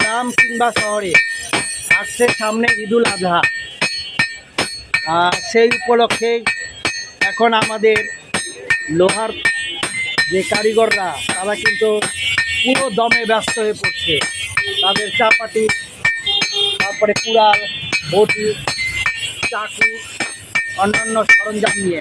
গ্রাম কিংবা শহরে আসছে সামনে ঈদুল আজহা। সেই উপলক্ষে এখন আমাদের লোহার যে কারিগররা, তারা কিন্তু পুরো দমে ব্যস্ত হয়ে পড়ছে। তাদের চাপাতি তারপরে কুড়াল বটি চাকু অন্যান্য সরঞ্জাম নিয়ে।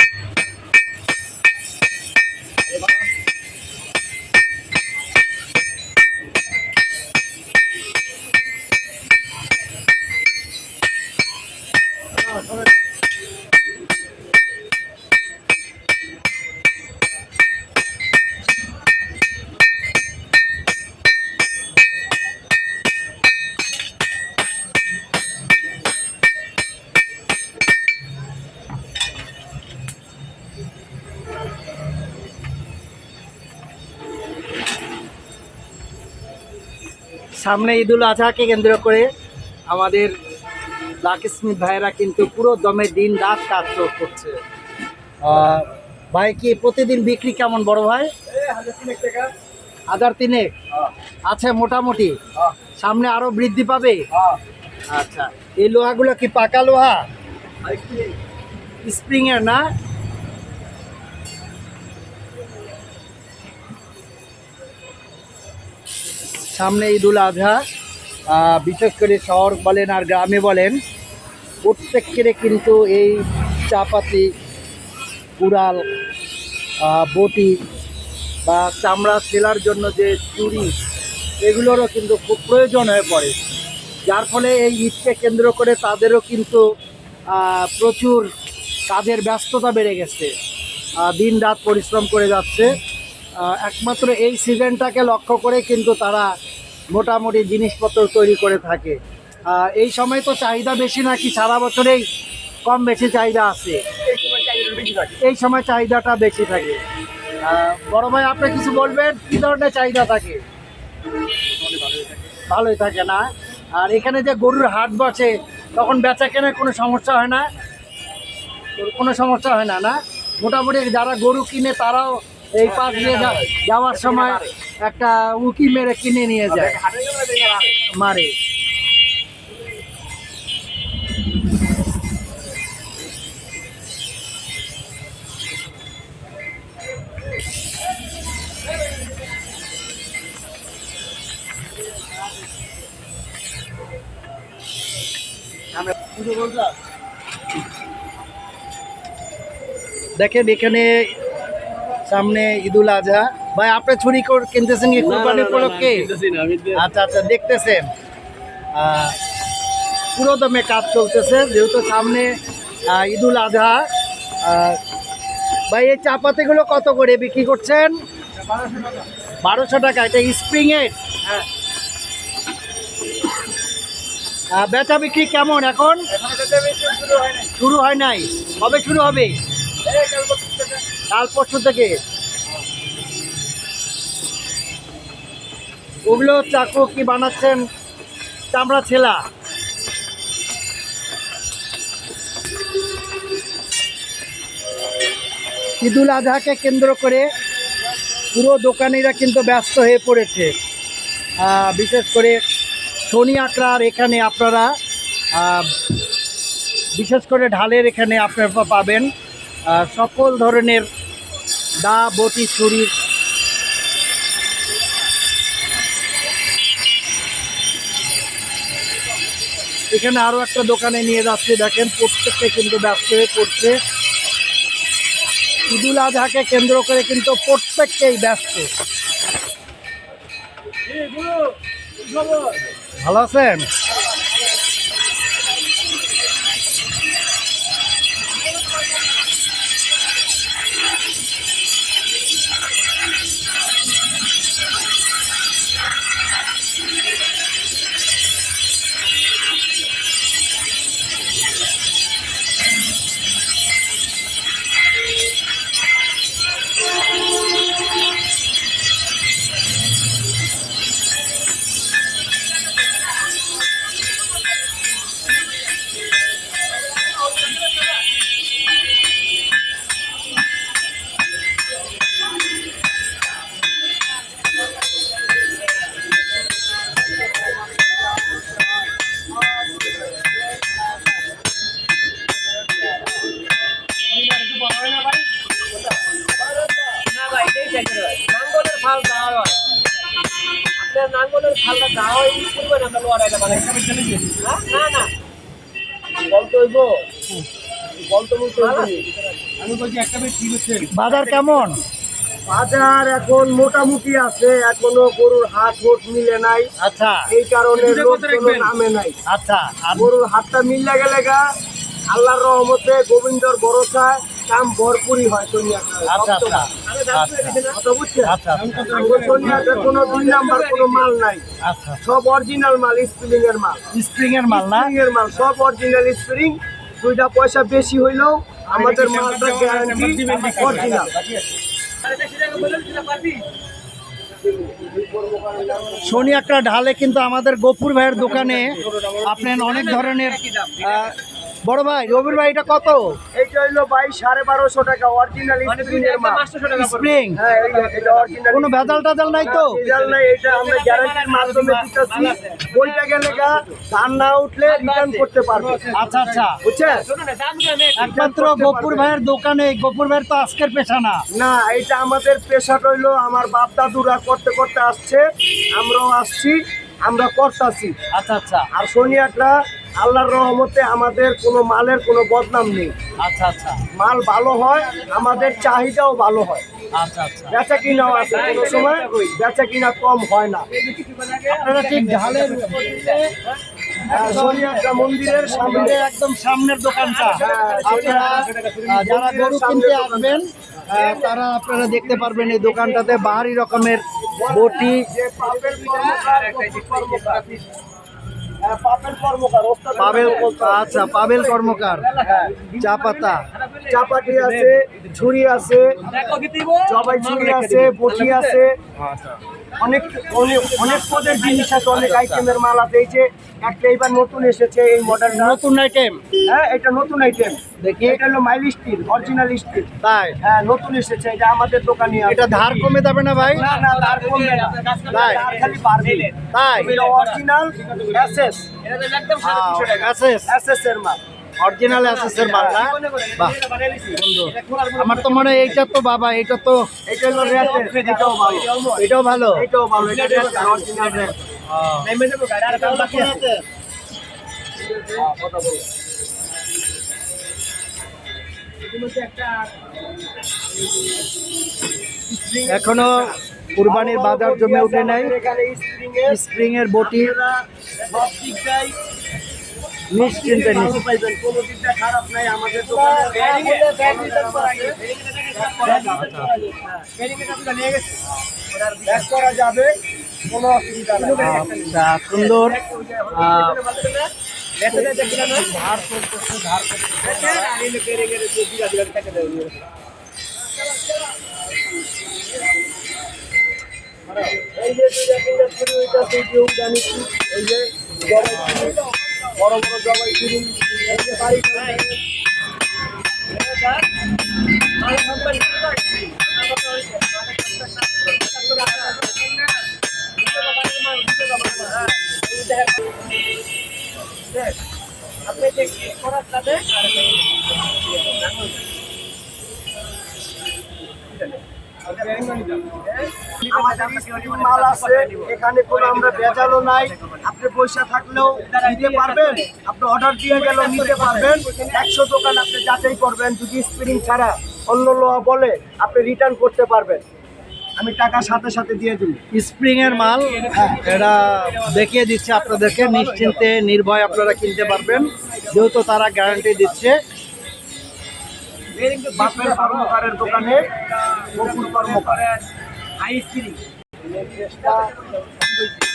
সামনে ঈদুল আজহাকে কেন্দ্র করে আমাদের লাকি স্মিথ ভাইয়েরা কিন্তু পুরো দমে দিন রাত কাজ করছে। ভাই কি প্রতিদিন বিক্রি কেমন বড় ভাই? হাজার তিনেক? আছে মোটামুটি। সামনে আরও বৃদ্ধি পাবে? আচ্ছা এই লোহাগুলো কি পাকা লোহা? স্প্রিং এর না? সামনে ঈদুল আজহা বিশেষ করে শহর বলেন আর গ্রামে বলেন প্রত্যেকের কিন্তু এই চাপাতি, কুড়াল বটি বা চামড়া সেলার জন্য যে চুরি, এগুলোরও কিন্তু খুব প্রয়োজন হয়ে পড়ে। যার ফলে এই ঈদকে কেন্দ্র করে তাদেরও কিন্তু প্রচুর কাজের ব্যস্ততা বেড়ে গেছে। দিন রাত পরিশ্রম করে যাচ্ছে। একমাত্র এই সিজনটাকে লক্ষ্য করে কিন্তু তারা মোটামুটি জিনিসপত্র তৈরি করে থাকে। এই সময় তো চাহিদা বেশি নাকি সারা বছরেই কম বেশি চাহিদা আছে। এই সময় চাহিদাটা বেশি থাকে। বড় ভাই, আপনি কিছু বলবেন? কি ধরনের চাহিদা থাকে? ভালোই থাকে না। আর এখানে যে গরুর হাট বসে, তখন বেচা কেনার কোনো সমস্যা হয় না? কোনো সমস্যা হয় না না? মোটামুটি যারা গরু কিনে, তারাও এই পাশ দিয়ে যাওয়ার সময় একটা উকি মেরে কিনে নিয়ে যায়। মারে। দেখেন এখানে সামনে ঈদুল আজহা। ভাই আপনি ছুরি কর- কিনতেছেন কি কুরবানি উপলক্ষে? আচ্ছা আচ্ছা দেখতেছেন। পুরো দমে কাজ চলতেছে যেহেতু সামনে ঈদুল আজহা। ভাই এই চাপাতিগুলো কত করে বিক্রি করছেন? বারোশো টাকা এটা স্প্রিং এর? আহ, বেচা বিক্রি কেমন এখন? শুরু হয় নাই। কবে শুরু হবে? কাল পরশু থেকে। ওগুলো চাকু কি বানাচ্ছেন? চামড়া ছেলা। ঈদুল আজহাকে কেন্দ্র করে পুরো দোকানিরা কিন্তু ব্যস্ত হয়ে পড়েছে। বিশেষ করে শনি আঁকড়ার এখানে আপনারা বিশেষ করে ঢালের এখানে আপনারা পাবেন। সকল ধরনের দা, বটি, ছুরি, এখানে আরও একটা দোকানে নিয়ে যাচ্ছে, দেখেন প্রত্যেককে কিন্তু ব্যস্ত হয়ে পড়ছে ঈদুল আজহাকে কেন্দ্র করে কিন্তু প্রত্যেককেই ব্যস্ত। ভালো আছেন? বাজার কেমন? বাজার এখন মোটামুটি আছে এখনও গরুর হাট হোট মিলে নাই। আচ্ছা। এই কারণে? নামে নাই। আচ্ছা আর গরুর হাটটা মিললে গেলে গা আল্লাহর রহমতে গোবিন্দর ভরসায় কাম ভরপুরই হয় আচ্ছা আচ্ছা। আচ্ছা কোনো দুই নাম্বার কোনো মাল নাই। আচ্ছা। সব অরিজিনাল মাল স্প্রিং এর মাল। স্প্রিং এর মাল না? স্প্রিং এর মাল সব অরিজিনাল স্প্রিং দুইটা পয়সা বেশি হইলেও আমাদের মালটা গ্যারান্টি অরিজিনাল ঢালে কিন্তু আমাদের গোপুর ভাইয়ের দোকানে আপনার অনেক ধরনের বড় ভাই রবির ভাই এটা কত? এইটা হইল বাইশ সাড়ে বারোশো টাকা অরিজিনাল স্প্রিং মাল। স্প্রিং হ্যাঁ এই- এটা অরিজিনাল কোনো ভেজাল টাজাল নাই তো? রেজাল্ট নাই এটা আমরা গ্যারান্টির মাধ্যমে দিতেছি। বইটা গেলে ধান না উঠলে রিটার্ন করতে পারবে। আচ্ছা আচ্ছা। বুঝছেন? একমাত্র গোপুর ভাইয়ের দোকানে গোপুর ভাইয়ের তো আজকের পেশা না। না এটা আমাদের পেশা রইল আমার বাপ দাদুরা করতে করতে আসছে। আমরাও আসছি আমরা করতেছি। আচ্ছা আচ্ছা। আর সোনিয়াটা আল্লাহর রহমতে আমাদের কোনো মালের কোনো বদনাম নেই। আচ্ছা আচ্ছা। মাল ভালো হয় আমাদের চাহিদাও ভালো হয়। আচ্ছা আচ্ছা। বেচা কিনাও আছে কোনো সময় বেচা কিনা কম হয় না। আপনারা ঠিক ঢালের সোনিয়াটা মন্দিরের সামনে একদম সামনের দোকানটা। আপনারা যারা গরু কিনতে আসবেন তারা আপনারা দেখতে পারবেন এই দোকানটাতে বাহারি রকমের বটি। পাবেল আচ্ছা পাবেল কর্মকার। চা পাতা। চাপাটি আছে ছুরি আছে জবাই ছুরি আছে বটি আছে। অনেক অনেক অনেক পদের জিনিস আছে অনেক আইটেমের মাল আছে। এই যে একটা এবার নতুন এসেছে এই মডেলটা নতুন আইটেম হ্যাঁ এটা নতুন আইটেম দেখি। এটা হলো মাইল স্টিল অরিজিনাল স্টিল তাই? হ্যাঁ নতুন এসেছে এটা আমাদের দোকানে এটা ধার কমে যাবে না ভাই? না না তার কমবে না। তাই? খালি পারবে তাই? এটা অরিজিনাল এসএস অ্যাসেস এসএস এর মাল। অরিজিনাল অ্যাসেস এর মাল না বাহ। আমার তো মনে হয় এইটা তো বাবা এটা তো এটা হলো এটাও ভালো। এটাও ভালো। এখনও কুরবানির বাজার জমে উঠে নাই। স্প্রিং এর বটি। সব দিকটাই নিশ্চিন্তে খারাপ নাই আমাদের দোকানে ব্যাক করা যাবে কোনো অসুবিধা নাই আচ্ছা, সুন্দর। আহ, এই যে দুইটা তিনটা ছুরি ওইটা সেই যে উদানি এই যে বড় বড় জবাই বাড়ি আপনি যে করার সাথে আমাদের মাল আছে, এখানে কোনো আমরা ভেজালও নাই। আপনি পয়সা থাকলেও নিতে পারবেন। আপনি অর্ডার দিয়ে গেলেও নিতে পারবেন। একশো দোকান আপনি যাচাই করবেন যদি স্প্রিং ছাড়া অন্য লোয়া বলে আপনি রিটার্ন করতে পারবেন। আমি টাকা সাথে সাথে দিয়ে দিব। স্প্রিং এর মাল এটা দেখিয়ে দিচ্ছে আপনাদেরকে। নিশ্চিন্তে নির্ভয় আপনারা কিনতে পারবেন। যেহেতু তারা গ্যারান্টি দিচ্ছে। বাপের কর্মকারের দোকানে বকুল কর্মকার। নতুন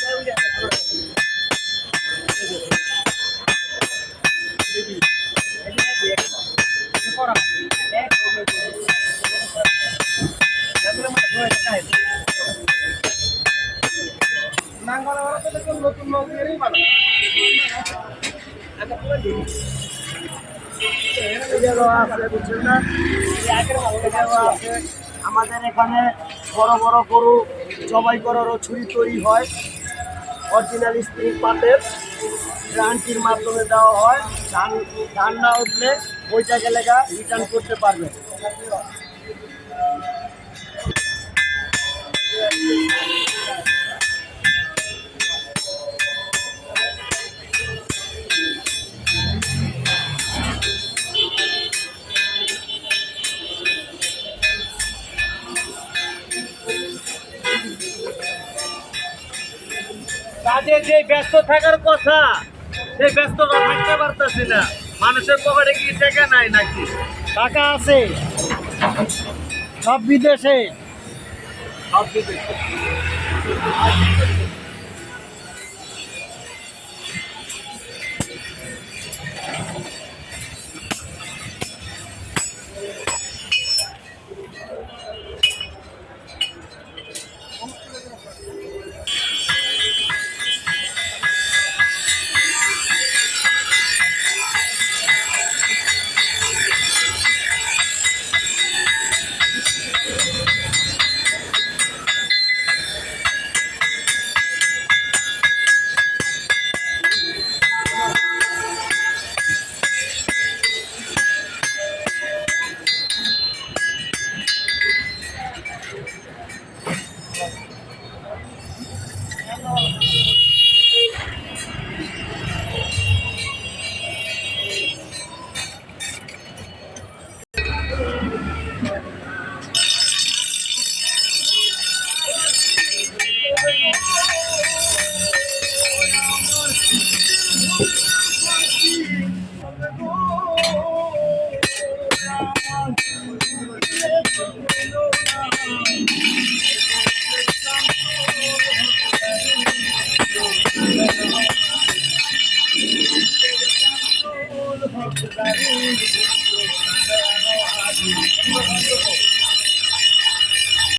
আমাদের এখানে বড় বড় গরু জবাই করারও ছুরি তৈরি হয়। অরিজিনাল স্প্রিং পাটের গ্রান্টির মাধ্যমে দেওয়া হয়। ধান ধান না উঠলে ওইটা গেলে রিটার্ন করতে পারবে। ব্যস্ত থাকার কথা, সেই ব্যস্ত থাকতে পারতেছি না। মানুষের পকেটে কি টাকা নাই নাকি? টাকা আছে। সব বিদেশে। সব বিদেশে।